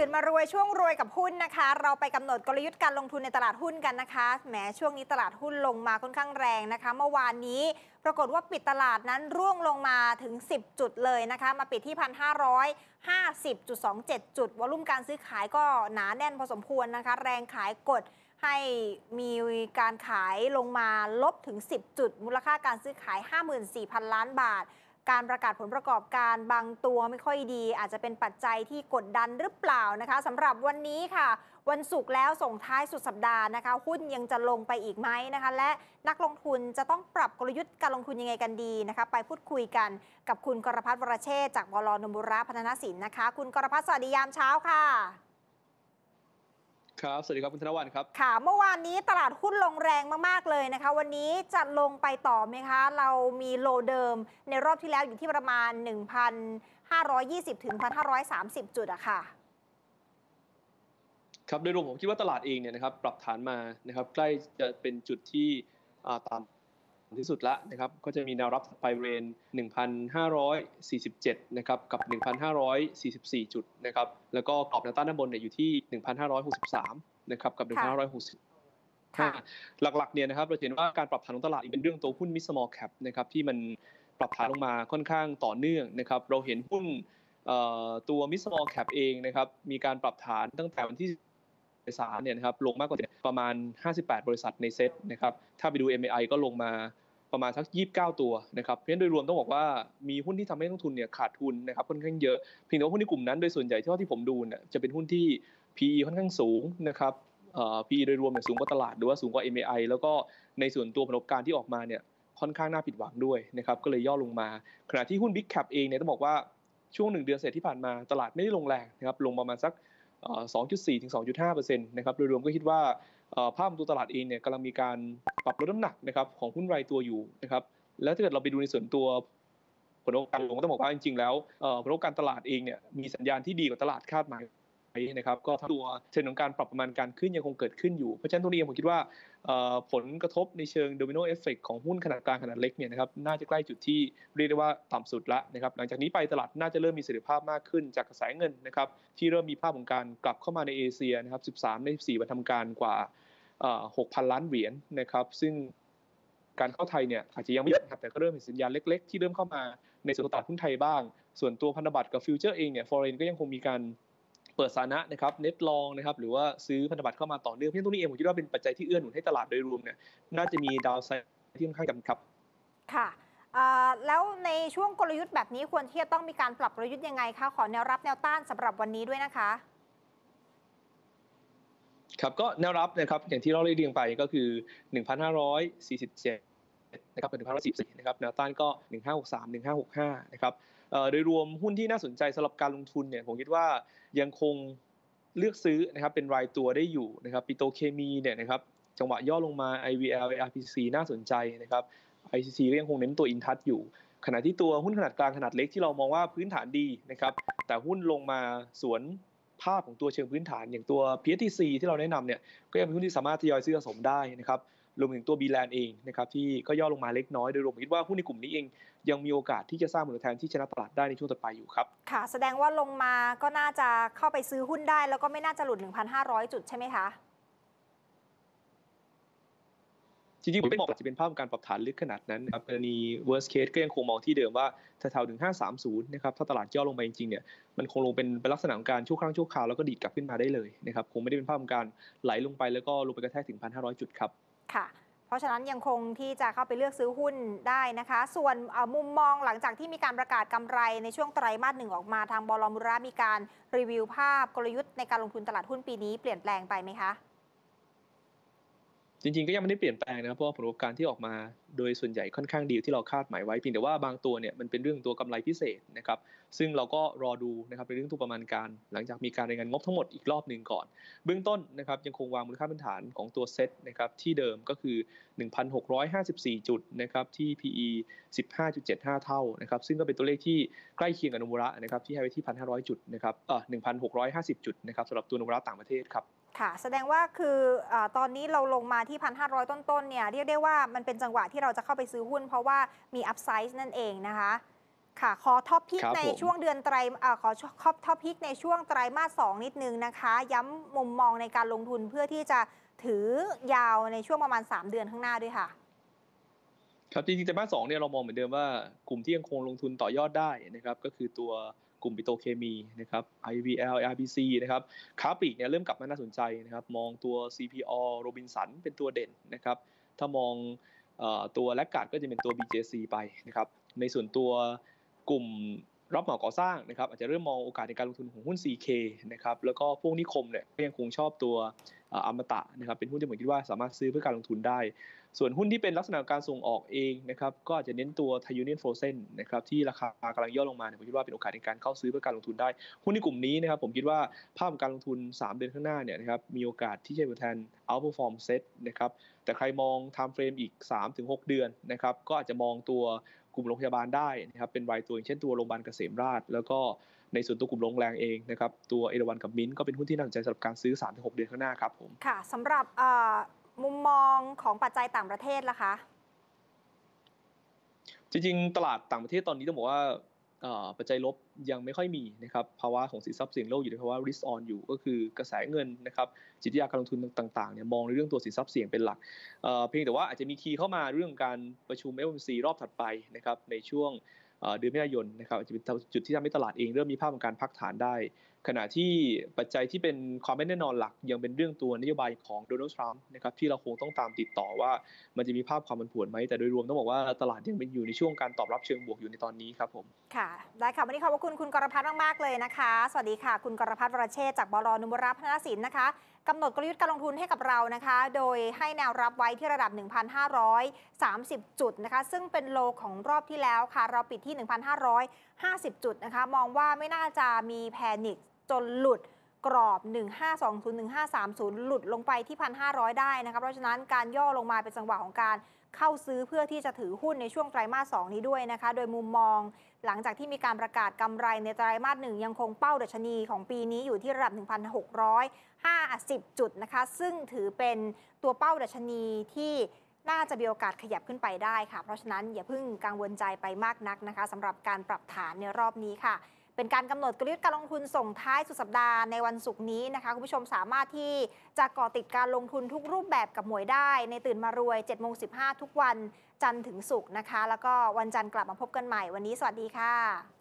ตื่นมารวยช่วงรวยกับหุ้นนะคะ เราไปกำหนดกลยุทธ์การลงทุนในตลาดหุ้นกันนะคะแหมช่วงนี้ตลาดหุ้นลงมาค่อนข้างแรงนะคะ เมื่อวานนี้ปรากฏว่าปิดตลาดนั้นร่วงลงมาถึง 10 จุดเลยนะคะ มาปิดที่ 1,550.27 จุดวอลุ่มการซื้อขายก็หนาแน่นพอสมควรนะคะ แรงขายกดให้มีการขายลงมาลบถึง 10 จุด มูลค่าการซื้อขาย 54,000 ล้านบาท การประกาศผลประกอบการบางตัวไม่ค่อยดี อาจจะเป็นปัจจัยที่กดดันหรือเปล่านะคะสำหรับวันนี้ค่ะ วันศุกร์แล้วส่งท้ายสุดสัปดาห์นะคะหุ้นยังจะลงไปอีกไหมนะคะ และนักลงทุนจะต้องปรับกลยุทธ์การลงทุนยังไงกันดีนะคะ ไปพูดคุยกันกับคุณกรพัฒน์วรเชษจากบลนมุระพัฒนสินนะคะ คุณกรพัฒน์สวัสดียามเช้าค่ะ ครับ สวัสดีครับคุณธนวัลครับ ค่ะ เมื่อวานนี้ตลาดหุ้นลงแรงมากๆเลยนะคะ วันนี้จะลงไปต่อไหมคะ เรามีโลเดิมในรอบที่แล้วอยู่ที่ประมาณ 1,520 ถึง 1,530 จุดอะค่ะ ครับ โดยรวมผมคิดว่าตลาดเองเนี่ยนะครับปรับฐานมานะครับใกล้จะเป็นจุดที่อ่าต่ำ ที่สุดละนะครับก็จะมีแนวรับไปเรน 1,547 นะครับกับ 1,544 จุดนะครับแล้วก็กรอบแนวต้านด้านบนเนี่ยอยู่ที่ 1,563 นะครับกับค่ะ1,560ค่ะหลักๆเนี่ยนะครับเราจะเห็นว่าการปรับฐานของตลาดเป็นเรื่องตัวหุ้น mid small cap นะครับที่มันปรับฐานลงมาค่อนข้างต่อเนื่องนะครับเราเห็นหุ้นเอ่อตัว mid small cap เองนะครับมีการปรับฐานตั้งแต่วันที่ สามเนี่ยนะครับลงมากกว่าประมาณ 58 บริษัทในเซ็ตนะครับถ้าไปดู MAI ก็ลงมาประมาณสัก 29 ตัวนะครับเพราะฉะนั้นโดยรวมต้องบอกว่ามีหุ้นที่ทำให้นักลงทุนเนี่ยขาดทุนนะครับค่อนข้างเยอะเพียงแต่ว่าหุ้นในกลุ่มนั้นโดยส่วนใหญ่ที่เท่าที่ผมดูเนี่ยจะเป็นหุ้นที่ PE ค่อนข้างสูงนะครับเอ่อ PE โดยรวมเนี่ยสูงกว่าตลาดหรือว่าสูงกว่า MAI แล้วก็ในส่วนตัวผลประกอบการที่ออกมาเนี่ยค่อนข้างน่าผิดหวังด้วยนะครับก็เลยย่อลงมา ขณะที่หุ้น Big Cap เองเนี่ยต้องบอกว่าช่วงหนึ่งเดือนเสร็จที่ผ่านมาตลาดไม่ได้ลงแรงนะครับลงประมาณสัก 2.4 ถึง 2.5%นะครับโดยรวมก็คิดว่าภาพตัวตลาดเองเนี่ยกำลังมีการปรับลดน้ำหนักนะครับของหุ้นรายตัวอยู่นะครับแล้วถ้าเกิดเราไปดูในส่วนตัวผลประกอบการลงก็ต้องบอกว่าจริงๆแล้วผลประกอบการตลาดเองเนี่ยมีสัญญาณที่ดีกว่าตลาดคาดหมาย นะครับก็ทั้งตัวเทรนด์ของการปรับประมาณการขึ้นยังคงเกิดขึ้นอยู่ เพราะฉะนั้นตรงนี้ผมคิดว่าผลกระทบในเชิงโดมิโนเอฟเฟกของหุ้นขนาดกลางขนาดเล็กเนี่ยนะครับน่าจะใกล้จุดที่เรียกได้ว่าต่ำสุดละนะครับหลังจากนี้ไปตลาดน่าจะเริ่มมีเสถียรภาพมากขึ้นจากกระแสเงินนะครับที่เริ่มมีภาพของการกลับเข้ามาในเอเชียนะครับ 13 ใน 14วันทำการกว่า 6,000 ล้านเหรียญนะครับซึ่งการเข้าไทยเนี่ยอาจจะยังไม่เยอะนะครับแต่ก็เริ่มเห็นสัญญาณเล็ก ๆ ที่เริ่มเข้ามาในส่วนตลาดหุ้นไทยบ้าง ส่วนตัวพันธบัตรกับฟิวเจอร์เองเนี่ยฟอเรนก็ยังคงมีการ เปิดสานะนะครับเน็ตลองนะครับหรือว่าซื้อพันธบัตรเข้ามาต่อเนื่องเพราะฉะนั้นตรงนี้เองผมคิดว่าเป็นปัจจัยที่เอื้อหนุนให้ตลาดโดยรวมเนี่ยน่าจะมีดาวไซด์ที่ค่อนข้างจำกัดค่ะเอ่อแล้วในช่วงกลยุทธ์แบบนี้ควรที่จะต้องมีการปรับกลยุทธ์ยังไงคะขอแนวรับแนวต้านสำหรับวันนี้ด้วยนะคะครับก็แนวรับนะครับอย่างที่เราได้เรียงไปก็คือ 1,547 นะครับเป็น1,544นะครับแนวต้านก็ 1563 1565นะครับโดยรวมหุ้นที่น่าสนใจสำหรับการลงทุนเนี่ยผมคิดว่ายังคงเลือกซื้อนะครับเป็นรายตัวได้อยู่นะครับปิโตเคมีเนี่ยนะครับจังหวะย่อลงมา IVL ARPC น่าสนใจนะครับ ICC ก็ยังคงเน้นตัวอินทัชอยู่ ขณะที่ตัวหุ้นขนาดกลางขนาดเล็กที่เรามองว่าพื้นฐานดีนะครับแต่หุ้นลงมาสวนภาพของตัวเชิงพื้นฐานอย่างตัว PTC ที่เราแนะนำเนี่ยก็ยังเป็นหุ้นที่สามารถทยอยซื้อสะสมได้นะครับ รวมถึงตัว b ีแลนเองนะครับที่ก็ย่อลงมาเล็กน้อยโดยรวมผมคิดว่าหุ้นในกลุ่มนี้เอง ยังมีโอกาสที่จะสร้างมูลค่าแทนที่ชนะตลาดได้ในช่วงต่อไปอยู่ครับ ค่ะ แสดงว่าลงมาก็น่าจะเข้าไปซื้อหุ้นได้ แล้วก็ไม่น่าจะหลุด 1,500 จุดใช่ไหมคะจริงๆผมไม่บอกว่าจะเป็นภาพของการปรับฐานลึกขนาดนั้นนะครับกรณี worst case ก็ยังคงมองที่เดิมว่าแถวๆถึง530 นะครับ ถ้าตลาดย่อลงไปจริงๆเนี่ยมันคงลงเป็นเป็นลักษณะของการชั่วครั้งชั่วคราวแล้วก็ดีดกลับขึ้นมาได้เลยนะครับคงไม่ได้เป็นภาพของการไหลลงไปแล้วก็ลงไปกระแทกถึง 1,500 จุดครับ ค่ะ เพราะฉะนั้นยังคงที่จะเข้าไปเลือกซื้อหุ้นได้นะคะ ส่วนมุมมองหลังจากที่มีการประกาศกำไรในช่วงไตรมาสหนึ่งออกมาทางบลมุระมีการรีวิวภาพกลยุทธ์ในการลงทุนตลาดหุ้นปีนี้เปลี่ยนแปลงไปไหมคะ จริงๆก็ยังไม่ได้เปลี่ยนแปลงนะครับเพราะว่าผลประกอบการที่ออกมาโดยส่วนใหญ่ค่อนข้างดีที่เราคาดหมายไว้เพียงแต่ว่าบางตัวเนี่ยมันเป็นเรื่องตัวกำไรพิเศษนะครับซึ่งเราก็รอดูนะครับในเรื่องตัวประมาณการ หลังจากมีการรายงานงบทั้งหมดอีกรอบหนึ่งก่อน เบื้องต้นนะครับยังคงวางมูลค่าพื้นฐานของตัวเซ็ตนะครับที่เดิมก็คือ 1,654 จุดนะครับที่ PE 15.75 เท่านะครับซึ่งก็เป็นตัวเลขที่ใกล้เคียงกับโนมุระนะครับที่ให้ไว้ที่ 1,500 จุดนะครับเอ่อ1,650 จุดนะครับสำหรับตัวนมุระต่างประเทศครับ ค่ะ แสดงว่าคืออาตอนนี้เราลงมาที่ 1,500 ต้นๆเนี่ยเรียกได้ว่ามันเป็นจังหวะที่เราจะเข้าไปซื้อหุ้น เพราะว่ามีอัพไซส์นั่นเองนะคะค่ะ ขอท็อปพิกครับในผมช่วงเดือนไตรเอ่อขอท็อปท็อปพิกในช่วงไตรมาสสองนิดนึงนะคะ ย้ำมุมมองในการลงทุนเพื่อที่จะถือยาวในช่วงประมาณ 3 เดือนข้างหน้าด้วยค่ะ ครับจริงๆไตรมาสสองเนี่ยเรามองเหมือนเดิมว่ากลุ่มที่ยังคงลงทุนต่อยอดได้นะครับ ก็คือตัว กลุ่มปิโตเคมีนะครับ IVL RBC นะครับค้าปลีกเนี่ยเริ่มกลับมาน่าสนใจนะครับ มองตัว CPO โรบินสันเป็นตัวเด่นนะครับ ถ้ามองอตัวแลกการ์ดก็จะเป็นตัว BJC ไปนะครับ ในส่วนตัวกลุ่มรับเหมาก่อสร้างนะครับ อาจจะเริ่มมองโอกาสในการลงทุนของหุ้น CK นะครับ แล้วก็พวกนิคมเนี่ยก็ยังคงชอบตัว อมตะนะครับเป็นหุ้นที่ผมคิดว่าสามารถซื้อเพื่อการลงทุนได้ ส่วนหุ้นที่เป็นลักษณะการส่งออกเองนะครับก็อาจจะเน้นตัว Thai Union Frozen นะครับที่ราคากำลังย่อลงมาผมคิดว่าเป็นโอกาสในการเข้าซื้อเพื่อการลงทุนได้ หุ้นในกลุ่มนี้นะครับผมคิดว่าภาพการลงทุน 3 เดือนข้างหน้าเนี่ยนะครับมีโอกาสที่จะเป็นแทน outperform set นะครับแต่ใครมอง time frame อีก 3-6 เดือนนะครับก็อาจจะมองตัว ลุ่มโรงพยาบาลได้นะครับเป็นรายตัวอย่างเช่นตัวโรงพยาบาลเกษมราษฎร์แล้วก็ในส่วนตัวกลุ่มโรงแรมเองนะครับตัวเอราวันกับมิ้นท์ก็เป็นหุ้นที่น่าสนใจสำหรับการซื้อ 3-6 เดือนข้างหน้าครับผมค่ะสำหรับเอ่อมุมมองของปัจจัยต่างประเทศล่ะคะจริงๆ ตลาดต่างประเทศตอนนี้ต้องบอกว่าเอ่อ ปัจจัยลบยังไม่ค่อยมีนะครับภาวะของสินทรัพย์เสี่ยงโลกอยู่ในภาวะ risk on อยู่ก็คือกระแสเงินนะครับจิตวิทยาการลงทุนต่างๆเนี่ยมองในเรื่องตัวสินทรัพย์เสี่ยงเป็นหลักเพียงแต่ว่าอาจจะมีคีย์เข้ามาเรื่องการประชุม FOMC รอบถัดไปนะครับในช่วง เดือนมิถุนายนนะครับอาจจะเป็นจุดที่ทำให้ตลาดเองเริ่มมีภาพของการพักฐานได้ ขณะที่ปัจจัยที่เป็นความไม่แน่นอนหลักยังเป็นเรื่องตัวนโยบายของโดนัลด์ทรัมป์นะครับที่เราคงต้องตามติดต่อว่ามันจะมีภาพความผันผวนไหมแต่โดยรวมต้องบอกว่าตลาดยังเป็นอยู่ในช่วงการตอบรับเชิงบวกอยู่ในตอนนี้ครับผมค่ะได้ค่ะวันนี้ขอบพระคุณคุณกรพัฒน์มากๆเลยนะคะ สวัสดีค่ะ คุณกรพัฒน์วรเชษจากบลนุมรับพนสินนะคะ กำหนดกลยุทธ์การลงทุนให้กับเรานะคะ โดยให้แนวรับไว้ที่ระดับ 1,530 จุดนะคะ ซึ่งเป็นโลของรอบที่แล้วค่ะ เราปิดที่ 1,550 จุดนะคะ มองว่าไม่น่าจะมีแพนิคจนหลุด กรอบ 1520 1530 หลุดลงไปที่ 1,500 ได้นะคะเพราะฉะนั้นการย่อลงมาเป็นจังหวะของการเข้าซื้อเพื่อที่จะถือหุ้นในช่วงไตรมาส 2 นี้ด้วยนะคะ โดยมุมมองหลังจากที่มีการประกาศกำไรในไตรมาสหนึ่งยังคงเป้าดัชนีของปีนี้อยู่ที่ระดับ 1,650 จุดนะคะ ซึ่งถือเป็นตัวเป้าดัชนีที่น่าจะมีโอกาสขยับขึ้นไปได้ค่ะ เพราะฉะนั้นอย่าเพิ่งกังวลใจไปมากนักนะคะสำหรับการปรับฐานในรอบนี้ค่ะ เป็นการกำหนดกลยุทธ์การลงทุนส่งท้ายสุดสัปดาห์ในวันศุกร์นี้นะคะคุณผู้ชมสามารถที่จะก่อติดการลงทุนทุกรูปแบบกับหมวยได้ ในตื่นมารวย7โมงสิทุกวันจันทร์ถึงศุกร์นะคะ แล้วก็วันจันทร์กลับมาพบกันใหม่วันนี้สวัสดีค่ะ